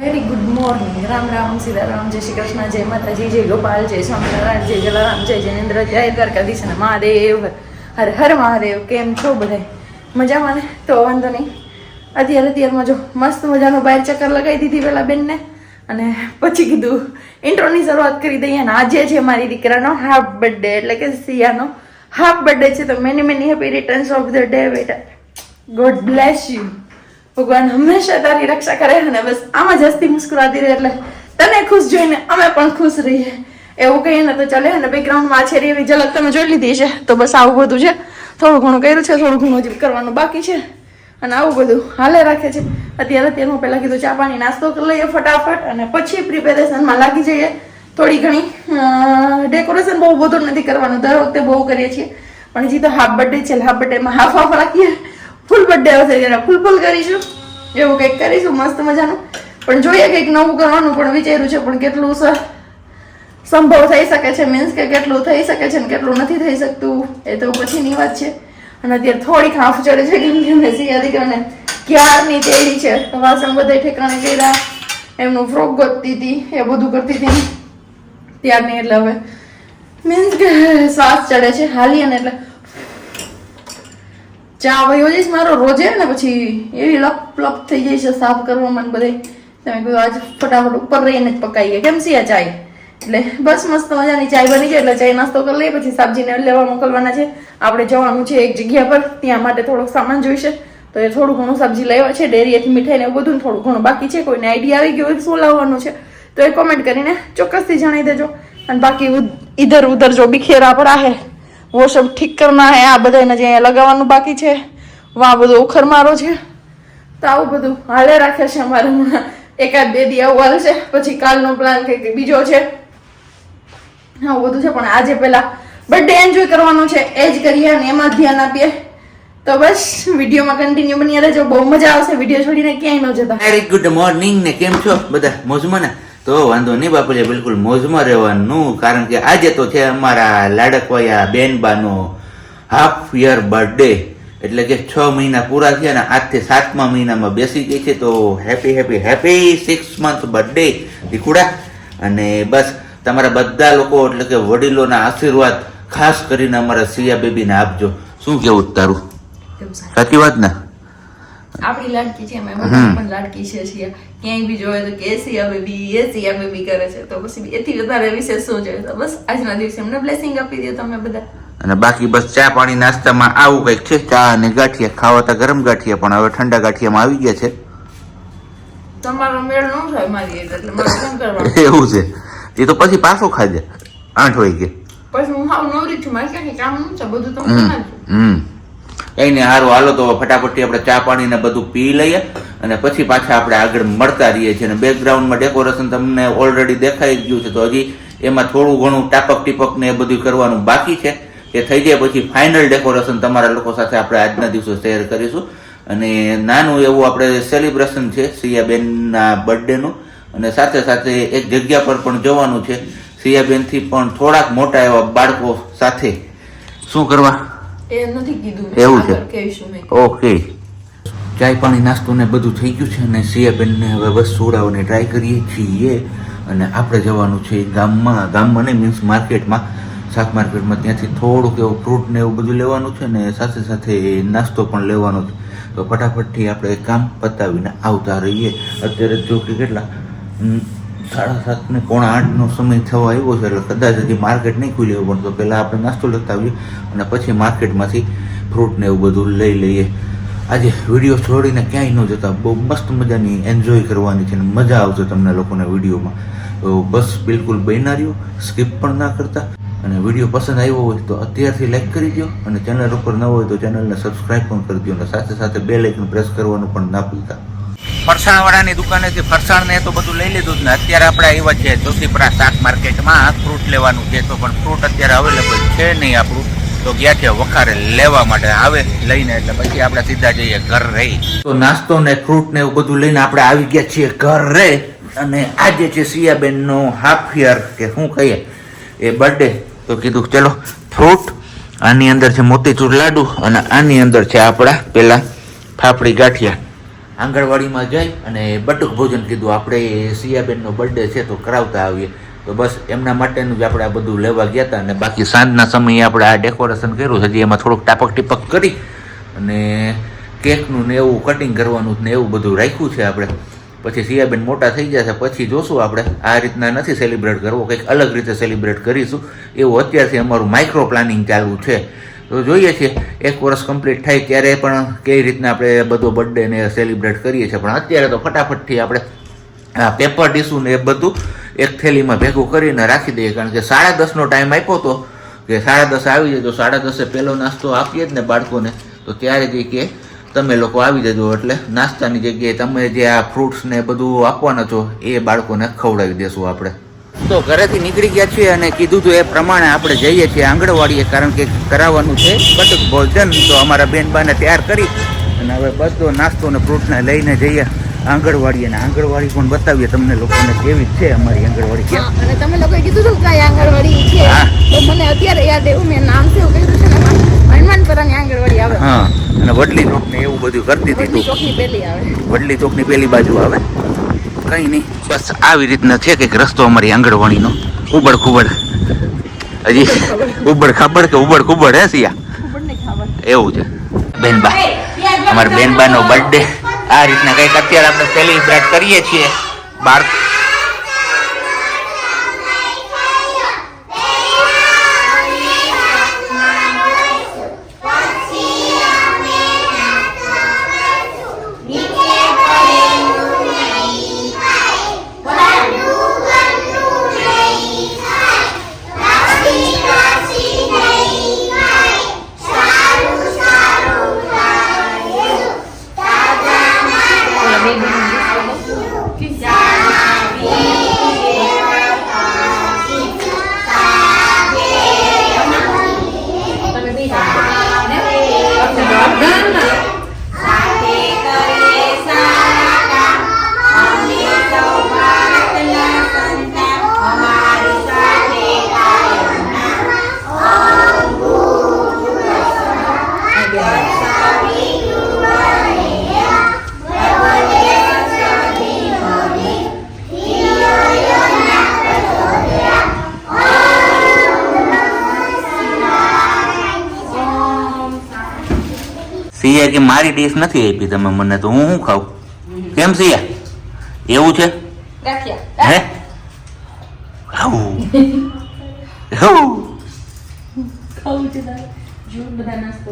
Very good morning Ram Ram, Sitaram, જય શ્રી કૃષ્ણ, જય માતાજી, જય ગોપાલ, જય સ્વામિનારાયણ, જય જલારામ, જય જયેન્દ્ર જય દ્વારકાધીશ અને મહાદેવ. હર હર મહાદેવ. કેમ છો બધા મજામાં ને? તો વાંધો નહીં. અત્યારે અત્યારમાં જો મસ્ત મજાનું બહાર ચક્કર લગાવી દીધી પેલા બેનને. અને પછી કીધું ઇન્ટ્રોની શરૂઆત કરી દઈએ. અને આજે છે મારી દીકરાનો હાફ બર્થડે એટલે કે સિયાનો હાફ બર્થડે છે. તો many many happy returns of the day બેટા. ગોડ બ્લેસ યુ ભગવાન હંમેશા તારી રક્ષા કરે અને બસ આમ જ હસ્તી મુસ્કુરાતી રહે એટલે તને ખુશ જોઈને અમે પણ ખુશ રહીએ. એવું કહીએ ને તો ચાલે અને બેકગ્રાઉન્ડમાં છે એવી ઝલક તમે જોઈ લીધી છે. તો બસ આવું બધું છે. થોડું ઘણું કર્યું છે, થોડું ઘણું હજી કરવાનું બાકી છે. અને આવું બધું હાલે રાખે છે. અત્યારે અત્યારે હું પહેલાં કીધું ચા પાણી નાસ્તો કરી લઈએ ફટાફટ અને પછી પ્રિપેરેશનમાં લાગી જઈએ. થોડી ઘણી ડેકોરેશન બહુ બધું નથી કરવાનું. દર વખતે બહુ કરીએ છીએ. પણ હજી તો હાફ બર્થડે છે હાફ બર્થડેમાં હાફ હાફ રાખીએ. ફૂલ બર્થડે આવશે ત્યારે. ફૂલ ફૂલ કરીશું. એવું કંઈક કરીશું, મસ્ત મજાનું. પણ જોઈએ કંઈક નવું કરવાનું, પણ વિચાર્યું છે, પણ કેટલું સંભવ થઈ શકે છે મીન્સ કે કેટલું થઈ શકે છે ને કેટલું નથી થઈ શકતું, એ તો પછીની વાત છે. અને અત્યારે થોડીક હાફ ચડે છે કેમ કે મેં દીકરાને. ક્યારની તેડી છે? વાસણ બધે ઠેકાણે કર્યા. એમનું ફ્રોક ગોતતી હતી, એ બધું કરતી હતી. ત્યારની એટલે હવે મીન્સ કે શ્વાસ ચડે છે હાલી અને એટલે ચા વયો જઈશ મારો રોજે ને પછી એવી લપ લપ થઈ જાય છે સાફ કરવામાં મને બધે. તમે કહ્યું આજ ફટાફટ ઉપર રહીને જ પકાઈએ. કેમ સિયા ચાય? એટલે બસ મસ્ત મજાની ચાય બની જાય એટલે ચાય નાસ્તો કરી લઈએ, પછી સાબજીને લેવા મોકલવાના છે. આપણે જવાનું છે એક જગ્યા પર, ત્યાં માટે થોડોક સામાન જોઈશે. તો એ થોડું ઘણું સબ્જી લેવા છે ડેરીએથી મીઠાઈને એવું બધું થોડું ઘણું બાકી છે. કોઈને આઈડિયા આવી ગયો હોય શું લાવવાનું છે. તો એ કોમેન્ટ કરીને ચોક્કસથી જણાવી દેજો. અને બાકી ઇધર ઉધર જો બિખેરા પડા હે वो सब ઠીક કરના હે આ બધાને જે અહીંયા લગાવવાનું બાકી છે વાં બધો ઉખર મારો છે તો આવું બધું હાલે રાખે છે અમારે હમણાં એકાદ બે દી આવું હાલશે પછી કાલનો પ્લાન કંઈક બીજો છે આવું બધું છે પણ આજે પેલા બર્થડે એન્જોય કરવાનો છે એ જ કરીએ અને એમાં જ ધ્યાન આપીએ તો બસ વિડીયોમાં કન્ટિન્યુ બની રહેજો બહુ મજા આવશે વિડીયો છોડીને ક્યાંય ન જતા વેરી ગુડ મોર્નિંગ ને કેમ છો બધા મોજમાં ને તો વાંધો નહીં બાપુજી બિલકુલ મોજમાં રહેવાનું. કારણ કે આજે તો છે અમારા લાડકવાયા બેનબાનો હાફ યર બર્થડે એટલે કે છ મહિના પૂરા થયા ને આજથી સાતમા મહિનામાં બેસી ગઈ છે. તો happy happy happy six month birthday દીકુડા. અને બસ તમારા બધા લોકો એટલે કે વડીલોના આશીર્વાદ ખાસ કરીને અમારા સિયા બેબીને આપજો. શું કેવું તારું? સાચી વાત ને? આપણી લાડકી છે એમાં પણ લાડકી છે છીએ ક્યાંય બી જોયે તો કે એસી બી એસી બેબી કરે છે. તો પછી એથી વધારે વિશેષ શું જોઈએ? તો બસ આજના દિવસે એમને બ્લેસિંગ આપી દો તમે બધા. અને બાકી બસ ચા પાણી નાસ્તામાં આવું કંઈક છે? ચા અને ગાંઠિયા. ખાવા તો ગરમ ગાંઠિયા પણ હવે ઠંડા ગાંઠિયામાં આવી ગયા છે. તમારો મેળ ન થાય મારી એટલે મારે કેમ કરવાનું? એવું છે. એ તો પછી પાછો ખાજે આઠ વાગે પછી હું હાવ નવરી છું મારે ક્યાંય કામનું છે બધું તમે હમ. કઈ નહીં સારું હાલો તો ફટાફટથી આપણે ચા પાણી ને બધું પી લઈએ અને પછી પાછા આપણે આગળ મળતા રહીએ છીએ. અને બેકગ્રાઉન્ડમાં ડેકોરેશન તમને ઓલરેડી દેખાઈ ગયું છે. તો હજી એમાં થોડું ઘણું ટાપક ટીપક ને એ બધું કરવાનું બાકી છે. એ થઈ જાય પછી ફાઇનલ ડેકોરેશન તમારા લોકો સાથે આપણે આજના દિવસે શેર કરીશું. અને નાનું એવું આપણે સેલિબ્રેશન છે સિયાબેનના બર્થડેનું અને સાથે સાથે એક જગ્યા પર પણ જવાનું છે. સિયાબેનથી પણ થોડાક મોટા એવા બાળકો સાથે. શું કરવા? એ નથી કીધું એવું છે. કહીશું ઓકે. ચાય પાણી નાસ્તો ને બધું થઈ ગયું છે અને સિયાબેનને હવે બસ સોડાઓને ટ્રાય કરીએ છીએ. અને આપણે જવાનું છે ગામમાં. ગામમાં નહીં મીન્સ માર્કેટમાં શાક માર્કેટમાં ત્યાંથી થોડુંક એવું ફ્રૂટ ને એવું બધું લેવાનું છે ને સાથે સાથે નાસ્તો પણ લેવાનો છે. તો ફટાફટથી આપણે કામ પતાવીને આવતા રહીએ. અત્યારે જો કે કેટલા સાડા સાત ને પોણા આઠનો સમય થવા આવ્યો છે એટલે કદાચ હજી માર્કેટ નહીં ખુલ્યું પણ તો પહેલાં આપણે નાસ્તો લેતા આવીએ અને પછી માર્કેટમાંથી ફ્રૂટ ને એવું બધું લઈ લઈએ. આજે વીડિયો છોડીને ક્યાંય ન જતા, બહુ મસ્ત મજાની એન્જોય કરવાની છે અને મજા આવશે તમને લોકોને વિડીયોમાં. તો બસ બિલકુલ બન્યા રહ્યો સ્કીપ પણ ના કરતા. અને વીડિયો પસંદ આવ્યો હોય તો અત્યારથી લાઈક કરી દો અને ચેનલ ઉપર ન હોય તો ચેનલને સબસ્ક્રાઈબ પણ કરી દો અને સાથે સાથે બે લાઇકન પ્રેસ કરવાનું પણ ના ભૂલતા. ફરસાણવાળાની દુકાનેથી ફરસાણને તો બધું લઈ લીધું જ ને. અત્યારે આપણે આવ્યા છે જોશીપરા શાક માર્કેટમાં. ફ્રૂટ લેવાનું છે તો પણ ફ્રૂટ અત્યારે અવેલેબલ છે નહીં આપણું. તો ગયા છે વખારે લેવા માટે. આવે લઈને એટલે પછી આપણે સીધા જઈએ ઘર. રહી તો નાસ્તો ને ફ્રૂટ ને એવું બધું લઈને આપણે આવી ગયા છીએ ઘર. રે અને આજે છે સિયાબેન નો હાફ યર કે શું કહીએ, એ બર્થડે તો કીધું ચલો ફ્રૂટ આની અંદર છે મોતીચૂર લાડુ અને આની અંદર છે આપણા પેલા ફાફડી ગાંઠિયા. આંગણવાડીમાં જઈ અને બટુક ભોજન કીધું, આપણે સિયાબેનનો બર્થડે છે તો કરાવતા આવીએ. તો બસ એમના માટેનું જ આપણે આ બધું લેવા ગયા હતા અને બાકી સાંજના સમયે આપણે આ ડેકોરેશન કર્યું હજી એમાં થોડુંક ટાપક ટીપક કરી અને કેકનું ને એવું કટિંગ કરવાનું ને એવું બધું રાખ્યું છે આપણે. પછી સિયાબેન મોટા થઈ જશે પછી જોશું આપણે. આ રીતના નથી સેલિબ્રેટ કરવો, કંઈક અલગ રીતે સેલિબ્રેટ કરીશું. એવું અત્યારથી અમારું માઇક્રો પ્લાનિંગ ચાલુ છે. તો જોઈએ છીએ એક વર્ષ કમ્પ્લીટ થાય ત્યારે પણ કઈ રીતના આપણે બધો બર્થડે ને સેલિબ્રેટ કરીએ છીએ. પણ અત્યારે તો ફટાફટથી આપણે આ પેપર ટીસુ ને એ બધું એક થેલીમાં ભેગું કરીને રાખી દઈએ. કારણ કે સાડા દસનો ટાઈમ આપ્યો હતો કે સાડા દસ આવી તો સાડા દસે પહેલો નાસ્તો આપીએ જ ને બાળકોને. તો ત્યારે જે કે તમે લોકો આવી જજો. એટલે નાસ્તાની જગ્યાએ તમે જે આ ફ્રૂટ્સ ને બધું આપવાના છો, એ બાળકોને ખવડાવી દેશું આપણે. તો ઘરેથી નીકળી ગયા છીએ અને કીધું હતું એ પ્રમાણે આપણે જઈએ છીએ આંગણવાડીએ કારણ કે કરાવવાનું છે. બટ ભોજન તો અમારા બેનબાને તૈયાર કરી અને હવે બધો નાસ્તો ને ફ્રૂટને લઈને જઈએ આંગણવાડી અને આંગણવાડી પણ બતાવીએ તમને લોકોને કેવી છે અમારી આંગણવાડી. કે અને તમે લોકોએ કીધું હતું કે આંગણવાડી છે. તો મને અત્યારે યાદ આવ્યું મેં નામ છે એવું કીધું છે ને હનુમાનપરાની આંગણવાડી આવે. હા અને વડલી ચોક ને એવું બધું કરતી હતી વડલી તું ચોકની પેલી આવે. વડલી ચોકની પેલી બાજુ આવે. કઈ નહીં. બસ આવી રીતના છે કંઈક રસ્તો અમારી આંગણવાડીનો. ઉબડ ખુબડ. હજી ઉબડ ખાબડ કે ઉબડ ખુબડ હે સિયા એવું છે. બેનબા અમારા બેનબાનો બર્થડે આ રીતના કંઈક અત્યારે આપણે સેલિબ્રેટ કરીએ છીએ. બાર સિયા કે મારી ડીશ નથી આપી તમે મને તો હું શું ખાઉં કેમ સિયા એવું છે હે આવું આવું ખાવું છે બધા નાસ્તો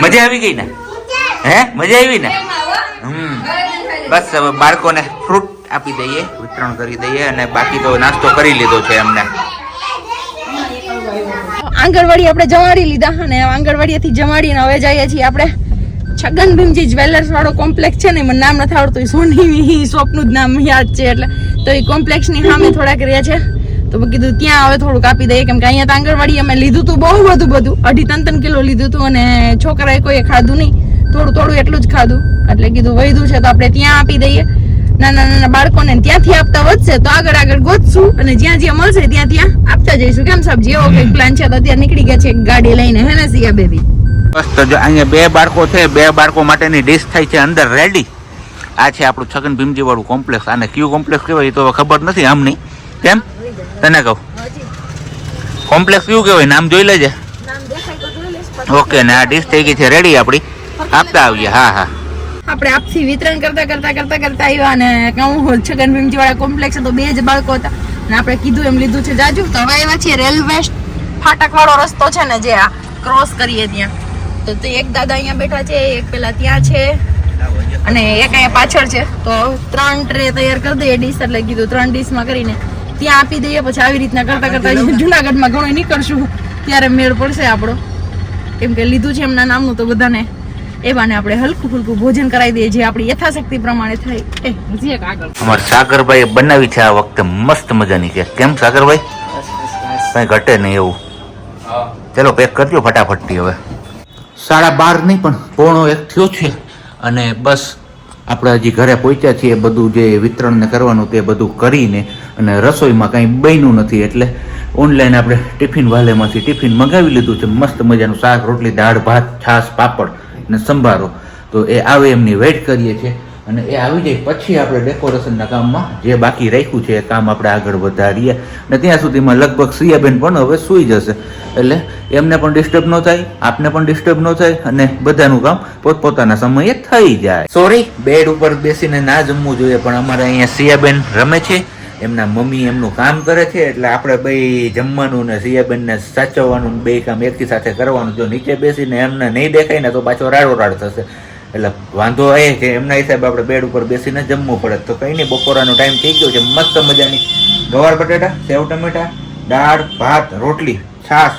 મજા આવી ગઈ ને હે મજા આવી ને હમ બસ હવે બાળકોને ફ્રૂટ આપી દઈએ વિતરણ કરી દઈએ અને બાકી તો નાસ્તો કરી લીધો છે એમને આંગણવાડી આપણે જમાડી લીધા અને આંગણવાડીએથી જમાડીને હવે જઈએ છીએ આપણે છગન ભીમજી જ્વેલર્સ વાળો કોમ્પ્લેક્સ છે ને મને નામ નથી આવડતું સોની શોપનું જ નામ યાદ છે એટલે. તો એ કોમ્પ્લેક્સની સામે થોડાક રહ્યા છે. તો મેં કીધું ત્યાં હવે થોડુંક આપી દઈએ, કેમ કે અહીંયા તો આંગણવાડી અમે લીધું હતું બહુ બધું બધું. અઢી ત્રણ ત્રણ કિલો લીધું હતું અને છોકરાએ કોઈએ ખાધું નહીં. થોડું થોડું એટલું જ ખાધું. એટલે કીધું વૈધું છે તો આપણે ત્યાં આપી દઈએ. નાના નાના બાળકોને ત્યાંથી આપતા વધશે તો આગળ આગળ ગોતશું અને જ્યાં જ્યાં મળશે ત્યાં ત્યાં આપતા જઈશું. કેમ સાહેબ જેવો કંઈક પ્લાન છે? તો અત્યારે નીકળી ગયા છે ગાડી લઈને હે ને સિયા બેબી? બસ તો જો અહીંયા બે બાળકો છે બે બાળકો માટેની ડિશ થાય છે અંદર રેડી આ છે આપણું છગન ભીમજી વાળું કોમ્પ્લેક્સ આને કયું કોમ્પ્લેક્સ કહેવાય એ તો ખબર નથી આમ નહીં કેમ? તને કહું. કોમ્પ્લેક્સ કયું કહેવાય? નામ જોઈ લેજે. ઓકે ને આ ડિશ થઈ ગઈ છે રેડી આપણી. આપતા આવીએ. હા હા. આપણે આપથી વિતરણ કરતા કરતા કરતા કરતા આવ્યા અને કહું છગન ભીમજી વાળા કોમ્પ્લેક્સ તો બે જ બાળકો હતા. અને આપણે કીધું એમ લીધું છે જાજુ. તો હવે આવ્યા છીએ રેલવે ફાટક વાળો રસ્તો છે ને જે આ ક્રોસ કરીએ ત્યાં. તો તે એક દાદા અહીંયા બેઠા છે એક પેલા ત્યાં છે. અને એક અહીંયા પાછળ છે. તો ત્રણ ટ્રે તૈયાર કરી દઈએ ડીશ એટલે કીધું ત્રણ ડીશમાં કરીને ત્યાં આપી દઈએ પછી આવી રીતના કરતા કરતા જુનાગઢમાં ઘણો નીકળશું. ત્યારે મેળ પડશે આપણો. કેમ કે લીધું છે એમના નામનું તો બધાને. એ બાને આપણે હલકું ફુલકું ભોજન કરાવી દઈએ જે આપણી યથાશક્તિ પ્રમાણે થાય. એ હજી એક આગળ. અમારે સાગરભાઈ બનાવી છે આ વખતે મસ્ત મજાની કેક કેમ સાગરભાઈ? કઈ ઘટે નહીં એવું. ચલો પેક કરજો ફટાફટથી હવે. સાડા બાર નહીં પણ પોણો એક થયો છે. અને બસ આપણે હજી ઘરે પહોંચ્યા છીએ બધું જે વિતરણ ને કરવાનું તે બધું કરીને અને રસોઈમાં કાંઈ બન્યું નથી એટલે ઓનલાઈન આપણે ટિફિન વાલેમાંથી ટિફિન મંગાવી લીધું છે. મસ્ત મજાનું શાક રોટલી દાળ ભાત છાશ પાપડ. અને સંભારો. તો એ આવે એમની વેઇટ કરીએ છીએ અને એ આવી જાય પછી આપણે ડેકોરેશનના કામમાં જે બાકી રાખ્યું છે એ કામ આપણે આગળ વધારીએ. અને ત્યાં સુધીમાં લગભગ સિયાબેન પણ હવે સૂઈ જશે. એટલે એમને પણ ડિસ્ટર્બ ન થાય, આપને પણ ડિસ્ટર્બ ન થાય અને બધાનું કામ પોતપોતાના સમયે થઈ જાય. સોરી બેડ ઉપર બેસીને ના જમવું જોઈએ, પણ અમારે અહીંયા સિયાબેન રમે છે. એમના મમ્મી એમનું કામ કરે છે એટલે આપણે બે જમવાનું ને સિયાબેનને સાચવવાનું બે કામ એકી સાથે કરવાનું જો નીચે બેસીને એમને નહીં દેખાય ને તો પાછો રાડો રાડ થશે. એટલે વાંધો એ કે એમના હિસાબે આપણે બેડ ઉપર બેસીને જમવું પડે. તો કંઈ નહીં બપોરાનો ટાઈમ થઈ ગયો છે મસ્ત મજાની. ગવાર બટેટા સેવ ટમેટા દાળ ભાત રોટલી છાશ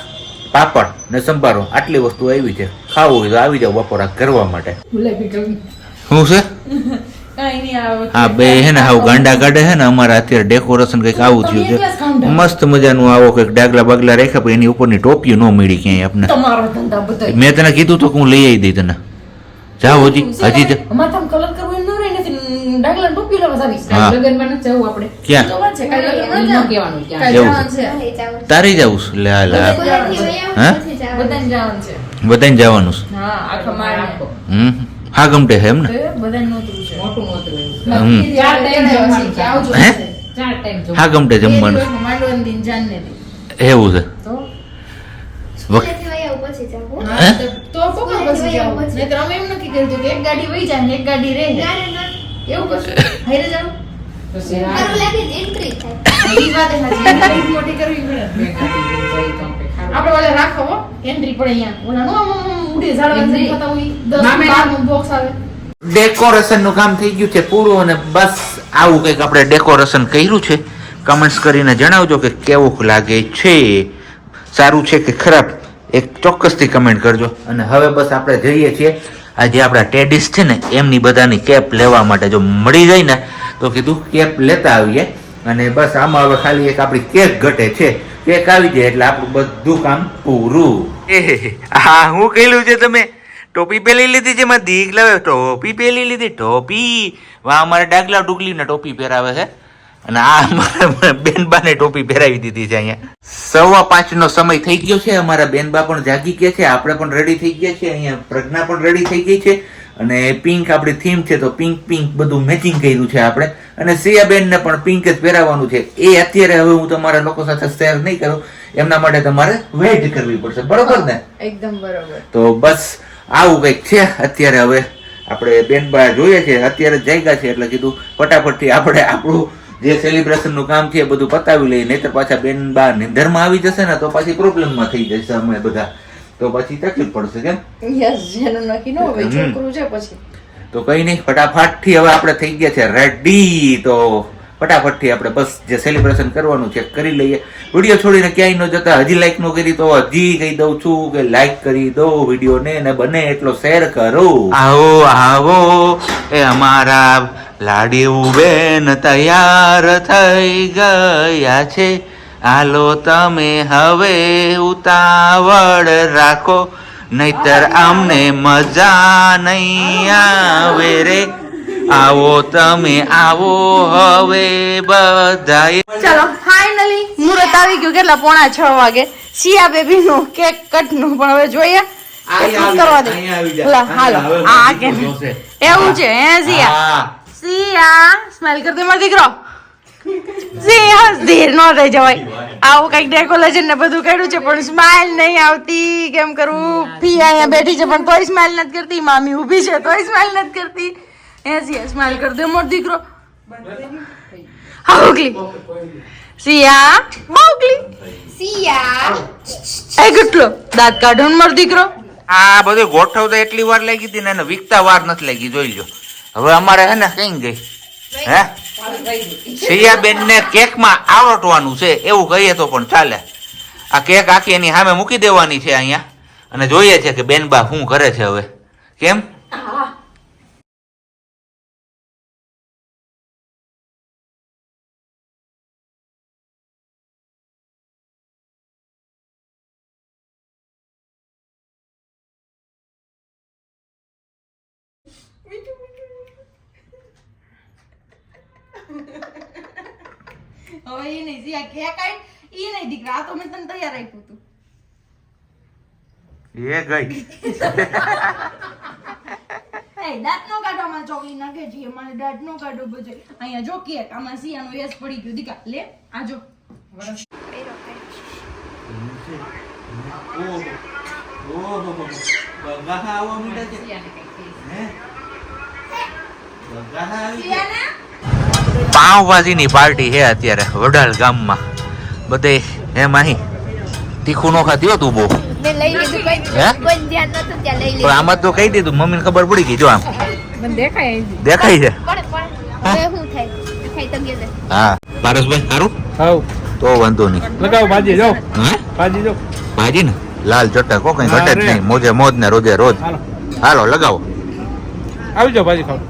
પાપડ ને સંભારો. આટલી વસ્તુ આવી છે. ખાવું હોય તો આવી જાવ બપોરા કરવા માટે. શું છે? હા બે હે ને આવું ગાંડા કાઢે છે ને અમારે અત્યારે ડેકોરેશન કંઈક આવું થયું છે. મસ્ત મજાનું આવો કંઈક ડાગલા બાગલા રાખ્યા પણ એની ઉપરની ટોપીઓ ન મળી ક્યાંય આપને. તમારો ધંધા બધા મેં તને કીધું તો કે હું લઈ આવી દઈ તને. જાઓ હજી હજી હા. તારે જવું છે? લે હાલ હા હા? બધાને જવાનું છે. બધાને જવાનું છે? હા હમ. હા ગમટે છે એમ ને? મોટું આવજો હે? ગમટે જમવાનું. એવું છે. તો? વખ- હા, હે? તો- તો કોકા પછી. જાવ નહીંતર અમે એમ નક્કી કર્યું હતું કે એક ગાડી વહી જાય ને એક ગાડી રહે. એવું કશું? હારે જાવ પછી આ ઈ વાત એ સાચી એની લાઈફ મોટી કરવી પડે. બે ગાડી લઈને જાય તો આપણે ખાવું. આપણે ઓલા રાખો એન્ટ્રી પડે અહીંયા. ઓલા નો ઉડે ઝાડવા બોક્સ આવે. ડેકોરેશનનું કામ થઈ ગયું છે પૂરું અને બસ આવું કંઈક આપણે ડેકોરેશન કર્યું છે. કમેન્ટ્સ કરીને જણાવજો કે કેવું લાગે છે. સારું છે કે ખરાબ? એક ચોક્કસથી કમેન્ટ કરજો. અને હવે બસ આપણે જઈએ છીએ. આ જે આપણા ટેડિસ છે ને, એમની બધાની કેપ લેવા માટે જો મળી જાય ને, તો કીધું કેપ લેતા આવીએ. અને બસ આમાં હવે ખાલી એક આપણી કેક ઘટે છે. કેક આવી જાય એટલે આપણું બધું કામ પૂરું. હા, હું કહેલું છે તમે? ટોપી પહેરી લીધી છે એમાં દીક ટોપી પહેરી લીધી ટોપી. વા અમારે ડાગલા ડુગલીને ટોપી પહેરાવે છે. અને આ અમારા બેનબાને ટોપી પહેરાવી દીધી છે અહીંયા. સવા પાંચ નો સમય થઈ ગયો છે અમારા બેનબા પણ જાગી ગયા છે આપણે પણ રેડી થઈ ગયા છે અહીંયા પ્રજ્ઞા પણ રેડી થઈ ગઈ છે. અને પિંક આપણી થીમ છે તો પિંક પિંક બધું મેચિંગ કર્યું છે આપણે. અને સિયાબેનને પણ પિંક જ પહેરાવાનું છે. એ અત્યારે હવે હું તમારા લોકો સાથે શેર નહીં કરું એમના માટે તમારે વેઇટ કરવી પડશે. બરોબર ને? એકદમ બરોબર. તો બસ આવું કંઈક છે? અત્યારે હવે આપણે બેનબા જોઈએ છે. અત્યારે જાગ્યા છે એટલે કીધું ફટાફટથી આપણે આપણું જે સેલિબ્રેશનનું કામ છે એ બધું પતાવી લઈએ. નહીતર પાછા બેનબા નિંદરમાં આવી જશે ને તો પાછી પ્રોબ્લેમમાં થઈ જશે અમે બધા. તો પછી તકલીફ પડશે કેમ? યસ નક્કી ન હોય છોકરું છે પછી. તો કઈ નહીં ફટાફટથી હવે આપણે થઈ ગયા છે. રેડી તો ફટાફટથી આપણે બસ જે સેલિબ્રેશન કરવાનું છે કરી લઈએ. વીડિયો છોડીને ક્યાંય ન જતા હજી લાઈક ન કરી તો હજી કહી દઉં છું કે લાઈક કરી દો વીડિયો ને બને એટલો શેર કરો. આવો આવો એ અમારા લાડીવું બેન તૈયાર થઈ ગયા છે. હાલો તમે હવે ઉતાવળ રાખો નહીતર અમને મજા નહીં આવે રે. આવો તમે આવો હવે બધાએ. ચલો ફાઇનલી મુહૂર્ત આવી ગયું કેટલા? પોણા છ વાગે. સિયા બેબી નું કેક કટનું પણ હવે જોઈએ. કરવા દે? હાલો. આ કે એવું છે હે સિયા સિયા મારો દીકરો. સિયા ધીર નો રહી જવાય. આવું કંઈક ડેકોરેશન ને બધું કર્યું છે પણ સ્માઇલ નહીં આવતી. કેમ કરું? ફી અહીંયા બેઠી છે પણ તોય સ્માઇલ નથી કરતી. મામી ઊભી છે તોય સ્માઇલ નથી કરતી. હે સિયા સ્માઈલ કર દે મોર દીકરો હાઉકલી સિયા મોકલી એ કેટલો દાંત કાઢો મોર દીકરો આ બધું ગોઠવતા એટલી વાર લાગી હતી ને એને વિકતા વાર નથી લાગી જોઈ લો હવે અમારે હે ને કઈ ગઈ? હે? સિયાબેન ને કેકમાં આવડવાનું છે એવું કહીએ તો પણ ચાલે. આ કેક આખી એની સામે મૂકી દેવાની છે અહીંયા. અને જોઈએ છે કે બેનબા શું કરે છે હવે. કેમ? હવે એ નહીં સિયા કેક કાઈ એ નહીં દીકરા આ તો મેં તને તૈયાર આપ્યું હતું. એ ગઈ. એ દાંત નો કાઢવામાં ચોકલી નાખે છે મારે દાંત નો કાઢવો બધે. અહીંયા જો કેક આમાં સિયાનો યસ પડી ગયું. દીકા લે આ જો. પાવભાજીની પાર્ટી છે અત્યારે વડાલ ગામમાં. બધે એમ અહીં તીખું નો ખાતી હો તું બહુ. મેં લઈ લીધું કોઈ હે? કોઈ ધ્યાન નતું ત્યાં લઈ પણ આમાં તો કહી દીધું મમ્મીને ખબર પડી ગઈ જો આમ. દેખાય છે? હા? પારસભાઈ સારું હાઉ. તો વાંધો નહીં. લગાવો ભાજી જાઓ. હે? ભાજી જાઓ. ભાજી ને? લાલ ચટક કો કઈ ઘટે જ નહીં. મોજે મોજ ને રોજે રોજ. હાલો. હાલો લગાવો. આવી જાઓ ભાજી ખાવ.